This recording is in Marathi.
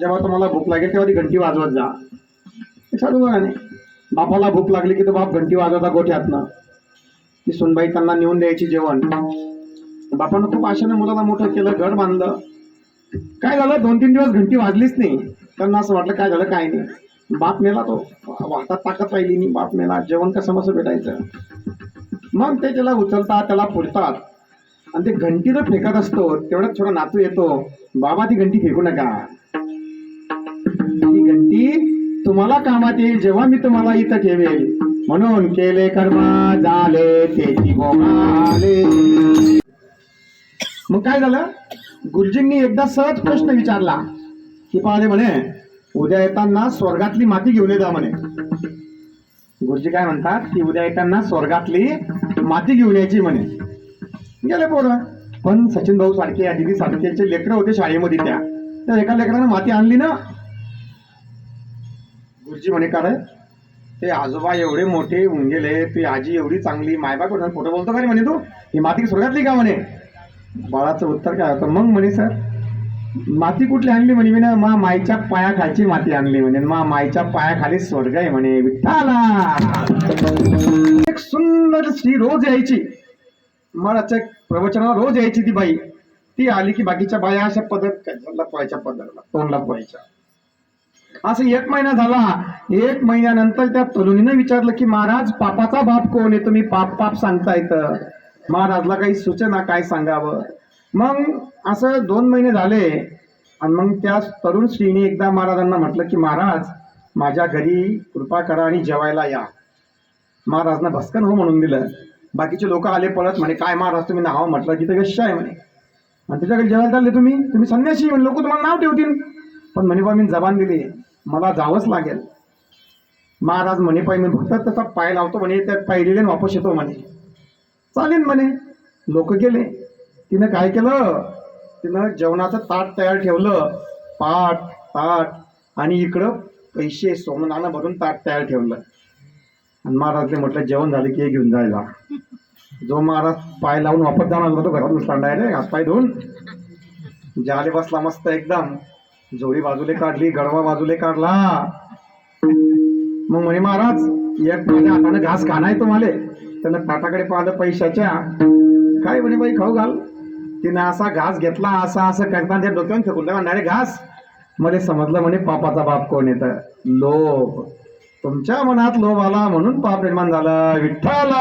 जेव्हा तुम्हाला भूक लागेल तेव्हा ती घंटी वाजवत जा. हे साधू गाणे बापाला भूक लागली की तो बाप घंटी वाजवता गोठ्यातनं. ती सुनबाई त्यांना नेऊन द्यायची जेवण. बापानं खूप आशेनं मुलाला मोठं केलं घर बांधलं. काय झालं? दोन तीन दिवस घंटी वाजलीच नाही. त्यांना असं वाटलं काय झालं काय नाही. बाप मेला तो वाहतात ताकद राहिली नाही. बाप मेला जेवण कसं कसं भेटायचं. मग ते त्याला उचलतात त्याला पुरतात. आणि ते घंटी जर फेकत असतो. तेवढ्यात थोडा नातू येतो. बाबा ती घंटी फेकू नका. ही घंटी तुम्हाला कामात येईल जेव्हा मी तुम्हाला इथं ठेवेल. म्हणून केले कर्म झाले ते भोगाले मग काय झालं? गुरुजींनी एकदा सहज प्रश्न विचारला. की पाहले म्हणे उद्या येताना स्वर्गातली माती घेऊन येता म्हणे. गुरुजी काय म्हणतात? की उद्या येताना स्वर्गातली माती घेऊन यायची म्हणे. गेले पोरं. पण सचिन भाऊ सारखे दिदी सारखेचे लेकरं होते शाळेमध्ये त्या. तर एका लेकरानं माती आणली ना गुरुजी म्हणे कारण ते आजोबा एवढे मोठे होऊन गेले ती आजी एवढी चांगली मायबाप फोटो बोलतो का रे म्हणे तू? ही माती स्वर्गातली का म्हणे? बाळाचं उत्तर काय होतं? मग म्हणे सर माती कुठली आणली म्हणे? मी ना मा माईच्या पायाखालची माती आणली म्हणे. मा माईच्या पायाखाली स्वर्ग आहे म्हणे विठ्ठाला. एक सुंदर स्त्री रोज यायची. महाराजच्या प्रवचनाला रोज यायची ती बाई. ती आली की बाकीच्या बाया अशा पदर लपवायच्या पदरला तोंड लपवायच्या असं एक महिना झाला. एक महिन्यानंतर त्या तरुणीनं विचारलं की महाराज पापाचा बाप कोण आहे? तुम्ही पाप पाप सांगता येतं महाराजला काही सूचना काय सांगावं? मग असं दोन महिने झाले. आणि मग त्या तरुण स्त्रीने एकदा महाराजांना म्हटलं की महाराज माझ्या घरी कृपा करा आणि जेवायला या. महाराजना भस्कन हो म्हणून दिलं. बाकीचे लोक आले पळत म्हणे काय महाराज तुम्ही नाव म्हटलं तिथे वेश्या आहे म्हणे. आणि त्याच्याकडे जेवायला चालले तुम्ही? तुम्ही संन्याशी म्हणे लोक तुम्हाला नाव ठेवतील. पण म्हणे बा मी जबान दिली मला जावंच लागेल. महाराज म्हणे पाय मी फक्त त्याचा पाय लावतो म्हणे त्या पायरीने वापस येतो म्हणे. चालेल म्हणे. लोक गेले. तिनं काय केलं? तिनं जेवणाचं ताट तयार ठेवलं. पाट ताट आणि इकडं पैसे सोमनानं भरून ताट तयार ठेवलं. आणि महाराजने म्हटलं जेवण झालं की हे घेऊन जायला. जो महाराज पाय लावून वापस जाणार तो घरातून सांडाय हात पाय धुवून. जाले बसला मस्त एकदम. जोडी बाजूले काढली गडवा बाजूले काढला. मग म्हणे महाराज एक माझ्या हातानं घास खाणाय तुम्हाला. त्यानं ताटाकडे पाहिलं पैशाच्या. काय म्हणे बाई खाऊ घाल. तिनं असा घास घेतला असा असं करताना त्या डोक्यावर फेकून म्हणणारे घास. मला समजलं म्हणे पापाचा बाप कोण येतं लोभ. तुमच्या मनात लोभ आला म्हणून पाप निर्माण झाला. विठ्ठला!